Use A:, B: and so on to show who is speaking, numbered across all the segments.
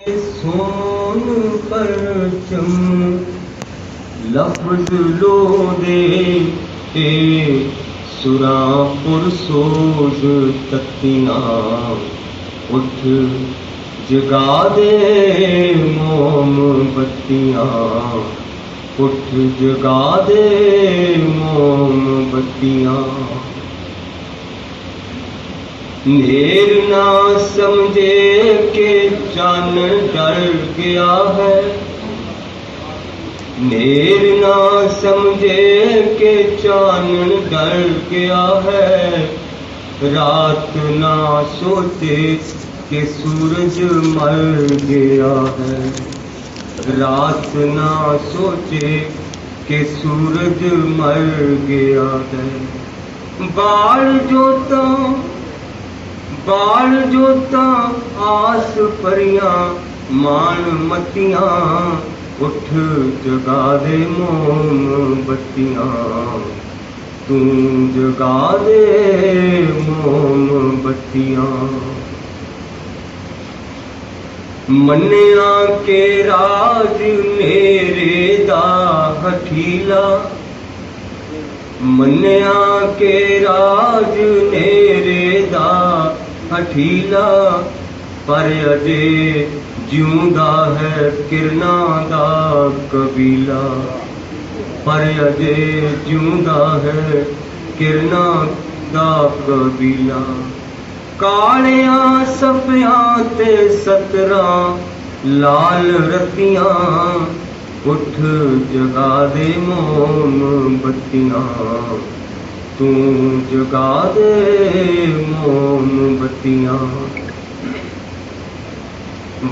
A: सोन परचम लफ्ज लो दे ते सुरापुर सोज तत्तियाँ उठ जगा दे मोमबत्तियाँ उठ जगा दे मोमबत्तियाँ नेर ना समझे के चन डर गया है। नेर ना समझे के चानन डर गया है। रात ना सोचे के सूरज मर गया है। रात ना सोचे के सूरज मर गया है। बाल जोता बाल जोता आस परियां मान मतियां उठ जगा दे मोम बत्तियां तू जगा दे मोम बत्तियां मन्निया के राज मेरे दा हठीला ਮੰਨਿਆ ਕੇ ਰਾਜ ਨੇਰੇ ਦਾ ਹਠੀਲਾ ਪਰ ਅਜੇ ਜਿਉਂਦਾ ਹੈ ਕਿਰਨਾਂ ਦਾ ਕਬੀਲਾ ਪਰ ਅਜੇ ਜਿਉਂਦਾ ਹੈ ਕਿਰਨਾਂ ਦਾ ਕਬੀਲਾ ਕਾਲਿਆਂ ਸਫਿਆਂ ਤੇ ਸਤਰਾਂ ਲਾਲ ਰਤੀਆਂ ਉੱਠ ਜਗਾ ਦੇ ਮੋਮ ਬੱਤੀਆਂ ਤੂੰ ਜਗਾ ਦੇ ਮੋਮ ਬੱਤੀਆਂ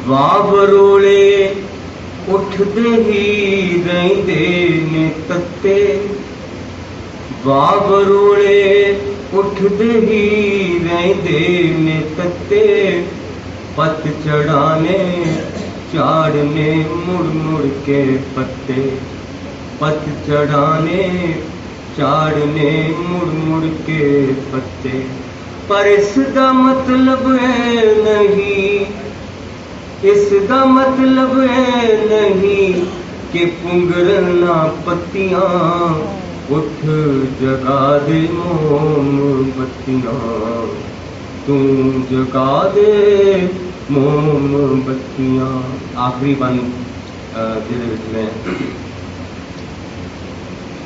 A: ਵਾਵਰੋਲੇ ਉੱਠਦੇ ਹੀ ਰਹਿੰਦੇ ਨੇ ਤੱਤੇ ਵਾਵਰੋਲੇ ਉੱਠਦੇ ਹੀ ਰਹਿੰਦੇ ਨੇ ਤੱਤੇ ਪਤ ਚੜਾਨੇ झाड़ने मुड़ मुड़ के पत्ते पत चढ़ाने झाड़ने मुड़ मुड़ के पत्ते पर इसका मतलब है नहीं इसका मतलब है नहीं कि पुंगरना पत्तियां उठ जगा दे मोम बत्तियां तू जगा दे ਮੋਮਬੱਤੀਆਂ ਆਖਰੀ ਬਨ ਜਿਹਦੇ ਵਿੱਚ ਮੈਂ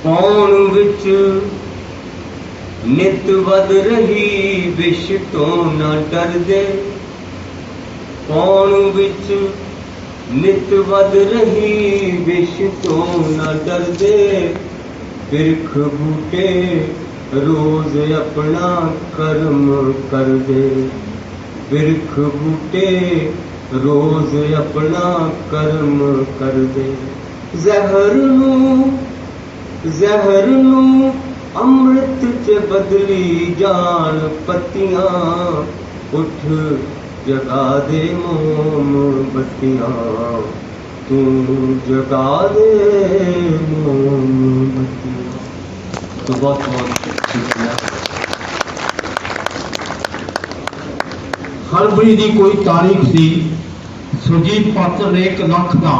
A: ਪੌਣ ਵਿੱਚ ਨਿਤ ਵਧ ਰਹੀ ਵਿਸ਼ ਤੋਂ ਨਾ ਡਰਦੇ ਪੌਣ ਵਿੱਚ ਨਿਤ ਵਧ ਰਹੀ ਵਿਸ਼ ਤੋਂ ਨਾ ਡਰਦੇ ਬਿਰਖ ਬੂਟੇ ਰੋਜ਼ ਆਪਣਾ ਕਰਮ ਕਰਦੇ ਬਿਰਖ ਬੂਟੇ ਰੋਜ਼ ਆਪਣਾ ਕਰਮ ਕਰਦੇ ਜ਼ਹਿਰ ਨੂੰ जहर अमृत च बदली जान पतिया उठ जगा दे मोम बतिया तू जगा दे मोमबत्तियाँ तो बहुत बहुत शुक्रिया।
B: फरवरी की कोई तारीख सी सुरजीत पात्र ने एक लख का